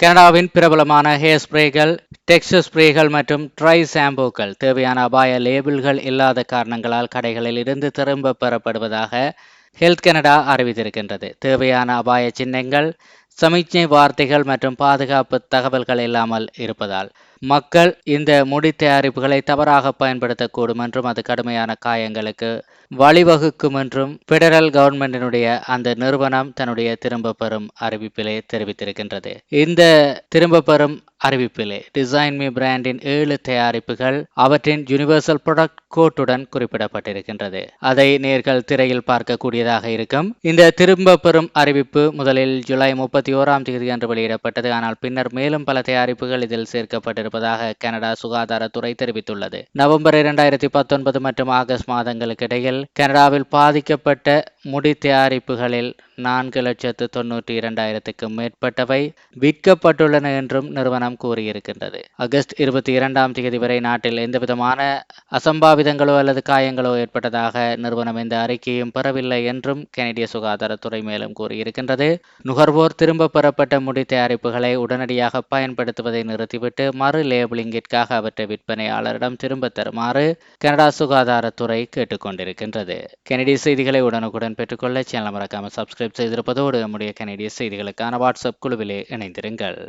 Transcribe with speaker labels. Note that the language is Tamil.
Speaker 1: கனடாவின் பிரபலமான ஹேர் ஸ்ப்ரேகள் டெக்ஸ்டர் ஸ்ப்ரேகள் மற்றும் ட்ரை ஷாம்பூக்கள் தேவையான அபாய லேபிள்கள் இல்லாத காரணங்களால் கடைகளில் இருந்து திரும்ப பெறப்படுவதாக ஹெல்த் கனடா அறிவித்திருக்கின்றது. தேவையான அபாய சின்னங்கள் சமிக்ஞை வார்த்தைகள் மற்றும் பாதுகாப்பு தகவல்கள் இல்லாமல் இருப்பதால் மக்கள் இந்த முடி தயாரிப்புகளை தவறாக பயன்படுத்தக்கூடும் என்றும் அது கடுமையான காயங்களுக்கு வழிவகுக்கும் என்றும் பெடரல் கவர்மெண்டினுடைய அந்த நிறுவனம் தன்னுடைய திரும்ப பெறும் அறிவிப்பிலே தெரிவித்திருக்கின்றது. இந்த திரும்ப பெறும் அறிவிப்பிலே டிசைன் மீ பிராண்டின் ஏழு தயாரிப்புகள் அவற்றின் யூனிவர்சல் ப்ராடக்ட் கோட்டுடன் குறிப்பிடப்பட்டிருக்கின்றது. அதை நேர்கள் திரையில் பார்க்கக்கூடியதாக இருக்கும். இந்த திரும்ப பெறும் அறிவிப்பு முதலில் ஜூலை முப்பத்தி ஓராம் தேதி அன்று வெளியிடப்பட்டது. ஆனால் பின்னர் மேலும் பல தயாரிப்புகள் இதில் இருப்பதாக கனடா சுகாதாரத்துறை தெரிவித்துள்ளது. நவம்பர் இரண்டாயிரத்தி பத்தொன்பது மற்றும் ஆகஸ்ட் மாதங்களுக்கு இடையில் கனடாவில் பாதிக்கப்பட்ட முடி தயாரிப்புகளில் நான்கு லட்சத்து தொன்னூற்றி இரண்டாயிரத்துக்கும் மேற்பட்டவை விற்கப்பட்டுள்ளன என்றும் நிறுவனம் கூறியிருக்கின்றது. ஆகஸ்ட் இருபத்தி இரண்டாம் தேதி வரை நாட்டில் எந்தவிதமான அசம்பாவிதங்களோ அல்லது காயங்களோ ஏற்பட்டதாக நிறுவனம் எந்த அறிக்கையும் பெறவில்லை என்றும் கனடிய சுகாதாரத்துறை மேலும் கூறியிருக்கின்றது. நுகர்வோர் திரும்ப பெறப்பட்ட முடி தயாரிப்புகளை உடனடியாக பயன்படுத்துவதை நிறுத்திவிட்டு மறு லேபிளிங்கிற்காக அவற்றை விற்பனையாளரிடம் திரும்ப தருமாறு கனடா சுகாதாரத்துறை கேட்டுக்கொண்டிருக்கின்றது. கெனடி செய்திகளை உடனுக்குடன் பெற்றுக்கொள்ள சேனல் மறக்காமல் சப்ஸ்கிரைப் செய்திருப்பதோடு நம்முடைய கனடிய செய்திகளுக்கான வாட்ஸ்அப் குழுவிலே இணைந்திருங்கள்.